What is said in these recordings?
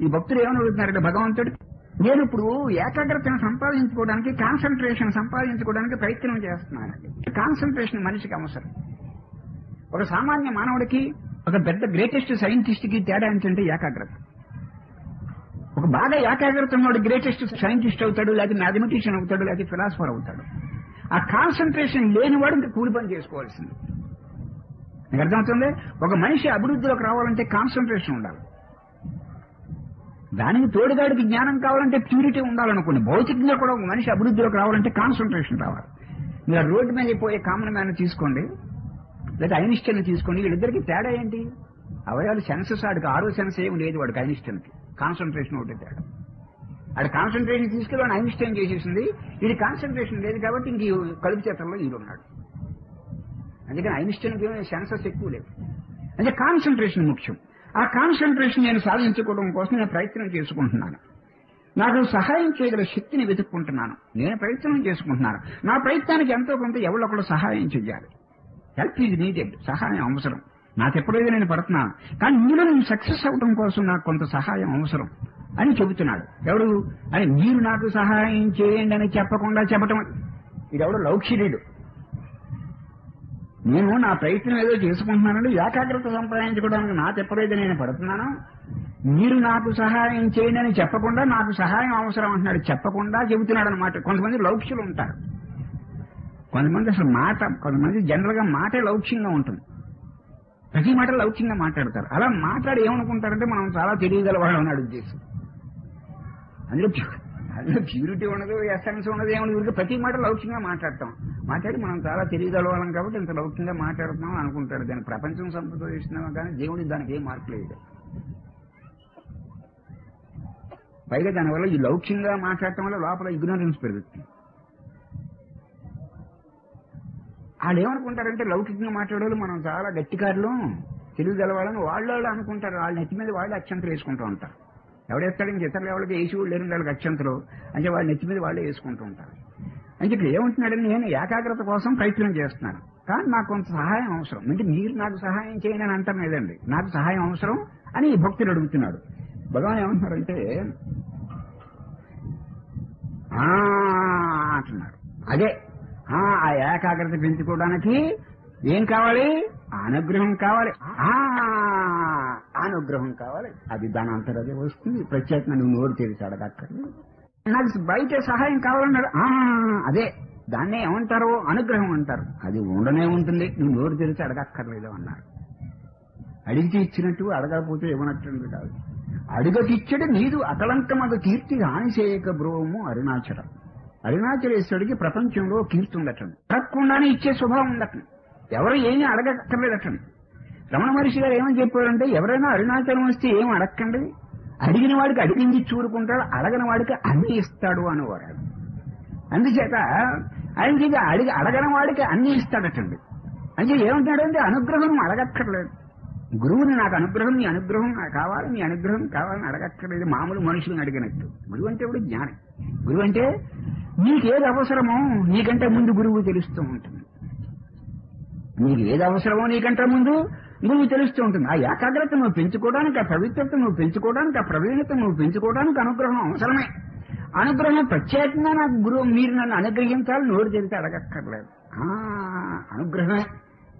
ఈ భక్తులు ఏమని అడుగుతున్నారంటే భగవంతుడు నేను ఇప్పుడు ఏకాగ్రతను సంపాదించుకోవడానికి కాన్సన్ట్రేషన్ సంపాదించుకోవడానికి ప్రయత్నం చేస్తున్నానండి కాన్సన్ట్రేషన్ మనిషికి అవసరం. ఒక సామాన్య మానవుడికి ఒక పెద్ద గ్రేటెస్ట్ సైంటిస్ట్కి తేడా ఏంటంటే ఏకాగ్రత. ఒక బాగా ఏకాగ్రత ఉన్నవాడు గ్రేటెస్ట్ సైంటిస్ట్ అవుతాడు లేకపోతే మ్యాథమెటిషియన్ అవుతాడు లేకపోతే ఫిలాసఫర్ అవుతాడు. ఆ కాన్సన్ట్రేషన్ లేనివాడు ఇంకా కూలి పని చేసుకోవాల్సింది. అర్థమవుతుంది? ఒక మనిషి అభివృద్ధిలోకి రావాలంటే కాన్సన్ట్రేషన్ ఉండాలి. దానికి తోడుగాడికి జ్ఞానం కావాలంటే ప్యూరిటీ ఉండాలనుకోండి భౌతికంగా కూడా ఒక మనిషి అభివృద్ధిలోకి రావాలంటే కాన్సన్ట్రేషన్ రావాలి. మీరు రోడ్డు మీద పోయే కామన్ మ్యాన్ తీసుకోండి లేదా ఐనిస్టైన్ తీసుకోండి వీళ్ళిద్దరికి తేడా ఏంటి? అవయవాలు సెన్సెస్ ఆడికి ఆరో సెన్స్ ఏమి లేదు వాడికి ఐనిస్టన్కి. కాన్సన్ట్రేషన్ ఒకటి తేడా. ఆడ కాన్సన్ట్రేషన్ తీసుకెళ్ళి ఐనిస్టైన్ చేసేసింది. ఇది కాన్సన్ట్రేషన్ లేదు కాబట్టి ఇంక కలుపు చేతల్లో ఈడు ఉన్నాడు అందుకని ఐనిస్టైన్కి సెన్సెస్ ఎక్కువ లేవు. అంటే కాన్సన్ట్రేషన్ ముఖ్యం. ఆ కాన్సన్ట్రేషన్ నేను సాధించుకోవడం కోసం నేను ప్రయత్నం చేసుకుంటున్నాను. నాకు సహాయం చేయగల శక్తిని వెతుక్కుంటున్నాను. నేను ప్రయత్నం చేసుకుంటున్నాను. నా ప్రయత్నానికి ఎంతో కొంత ఎవరొకరు సహాయం చెయ్యాలి. Help is needed. సహాయం అవసరం. నాకు ఎప్పుడైతే నేను పడుతున్నాను కానీ మీలో నేను సక్సెస్ అవడం కోసం నాకు కొంత సహాయం అవసరం అని చెబుతున్నాడు. ఎవడు? అని మీరు నాకు సహాయం చేయండి అని చెప్పకుండా చెప్పటం ఇది ఎవడు లౌక్షిణుడు నేను నా ప్రయత్నం ఏదో చేసుకుంటున్నానండి ఏకాగ్రత సంపాదించుకోవడానికి నా ఎప్పుడైతే నేను పడుతున్నాను. మీరు నాకు సహాయం చేయండి అని చెప్పకుండా నాకు సహాయం అవసరం అంటున్నాడు. చెప్పకుండా చెబుతున్నాడు అనమాట కొంతమంది లౌక్ష్యులు ఉంటారు. కొంతమంది అసలు మాట కొంతమంది జనరల్గా మాటే లౌక్ష్యంగా ఉంటుంది. ప్రతి మాట లౌక్యంగా మాట్లాడతారు. అలా మాట్లాడి ఏమనుకుంటారంటే మనం చాలా తెలియగల వాళ్ళు అన్నాడు ఉద్దేశం అందులో అందులో ప్యూరిటీ ఉండదు ఎసెన్స్ ఉండదు ఏమని ఊరికి ప్రతి మాట లౌక్యంగా మాట్లాడతాం. మాట్లాడి మనం చాలా తెలియగల కాబట్టి ఇంత లౌక్యంగా మాట్లాడుతున్నాం అనుకుంటారు. దాన్ని ప్రపంచం సంప్రదిస్తున్నాం కానీ దేవుడికి దానికి ఏం మార్పు లేదు. పైగా దానివల్ల ఈ లౌక్యంగా మాట్లాడటం వల్ల లోపల ఇగ్నోరెన్స్ పెరుగుతుంది. వాళ్ళు ఏమనుకుంటారంటే లౌకికంగా మాట్లాడేవాళ్ళు మనం చాలా గట్టికారులు తెలుగు వాళ్ళు వాళ్ళు అనుకుంటారు. వాళ్ళ నెత్తి మీద వాళ్ళు అక్షంతలు వేసుకుంటూ ఉంటారు. ఎవడేస్తాడు ఇంక ఇతరులు ఎవరికి వేసి వాళ్ళు లేరు వాళ్ళకి అక్షంతలు. అంటే వాళ్ళ నెత్తి మీద వాళ్ళే వేసుకుంటూ ఉంటారు. అంటే ఇక్కడ ఏమంటున్నాడని నేను ఏకాగ్రత కోసం ప్రయత్నం చేస్తున్నాను. కానీ నాకు కొంత సహాయం అవసరం. అంటే మీరు నాకు సహాయం చేయండి అని అంటాం లేదండి నాకు సహాయం అవసరం అని భక్తులు అడుగుతున్నాడు. భగవాన్ ఏమంటున్నారంటే ఆ అంటున్నారు అదే ఆ ఆ ఏకాగ్రత పెంచుకోవడానికి ఏం కావాలి? అనుగ్రహం కావాలి. ఆ అనుగ్రహం కావాలి. అది దాని అంతరం అదే వస్తుంది. ప్రత్యేకంగా నువ్వు నోరు తెరిచి అడగక్కర్లేదు. నాకు బయట సహాయం కావాలన్నాడు. అదే దాన్నే ఏమంటారు అనుగ్రహం అంటారు. అది ఉండనే ఉంటుంది. నువ్వు నోరు తెరిచి అడగక్కర్లేదు అన్నారు అడిగితే ఇచ్చినట్టు అడగకపోతే ఇవ్వనట్టు కాదు. అడుగకిచ్చడు నీదు అకలంకమగ కీర్తి హాని బ్రోము అరుణాచలం. అరుణాచలేశ్వరుడికి ప్రపంచంలో కీర్తి ఉండటం. అడగకుండానే ఇచ్చే స్వభావం ఉండటం. ఎవరు ఏమీ అడగక్కర్లేదటండి రమణ మహర్షి గారు ఏమని చెప్పారంటే ఎవరైనా అరుణాచలం వస్తే ఏం అడగకండి? అడిగిన వాడికి అడిగింది చూరుకుంటాడు అడగని వాడికి అన్ని ఇస్తాడు అనేవాడు. అందుచేత ఆయన అడిగి అడగని వాడికి అన్ని ఇస్తాడటండి. అంటే ఏమంటాడంటే అనుగ్రహం అడగక్కర్లేదు. గురువుని నాకు అనుగ్రహం నీ అనుగ్రహం నాకు కావాలి నీ అనుగ్రహం కావాలని అడగక్కర్లేదు. మామూలు మనుషులను అడిగినట్టు. గురువు అంటే ఇప్పుడు జ్ఞానం. గురువు అంటే నీకేది అవసరమో నీకంటే ముందు గురువు తెలుస్తూ ఉంటుంది. నీకు ఏది అవసరమో నీకంటే ముందు నువ్వు తెలుస్తూ ఉంటుంది. ఆ ఏకాగ్రత నువ్వు పెంచుకోవడానికి ఆ పవిత్రత నువ్వు పెంచుకోవడానికి ఆ ప్రవీణత నువ్వు పెంచుకోవడానికి అనుగ్రహం అవసరమే. అనుగ్రహం ప్రత్యేకంగా నాకు గురువు మీరు నన్ను అనుగ్రహించాలి నోరు తెలితే అడగక్కర్లేదు. ఆ, అనుగ్రహమే.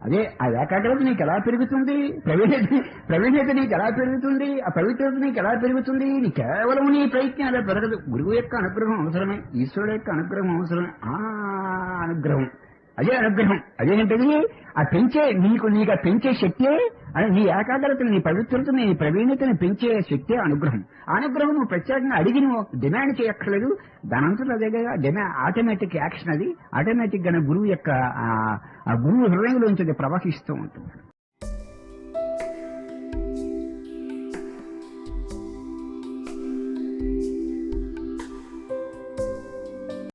అదే ఆ ఏకాగ్రత నీకు ఎలా పెరుగుతుంది? ప్రవీణత ప్రవీణత నీకు ఎలా పెరుగుతుంది? ఆ పవిత్రత నీకు ఎలా పెరుగుతుంది? నీ కేవలం నీ ప్రయత్నం అలా పెరగదు. గురువు యొక్క అనుగ్రహం అవసరమే ఈశ్వరుడు యొక్క అనుగ్రహం అవసరమే. ఆ అనుగ్రహం. అదే అనుగ్రహం. అదేంటది ఆ పెంచే నీకు నీకు ఆ పెంచే శక్తే అని నీ ఏకాగ్రతను నీ పవిత్రతను నీ ప్రవీణతను పెంచే శక్తే అనుగ్రహం. ఆ అనుగ్రహం నువ్వు ప్రత్యేకంగా అడిగి నువ్వు డిమాండ్ చేయక్కర్లేదు. దానంతట అదే కదా డిమా ఆటోమేటిక్ యాక్షన్ అది. ఆటోమేటిక్గా గురువు యొక్క ఆ- గురువు హృదయంలోంచి ప్రవహిస్తూ ఉంటుంది.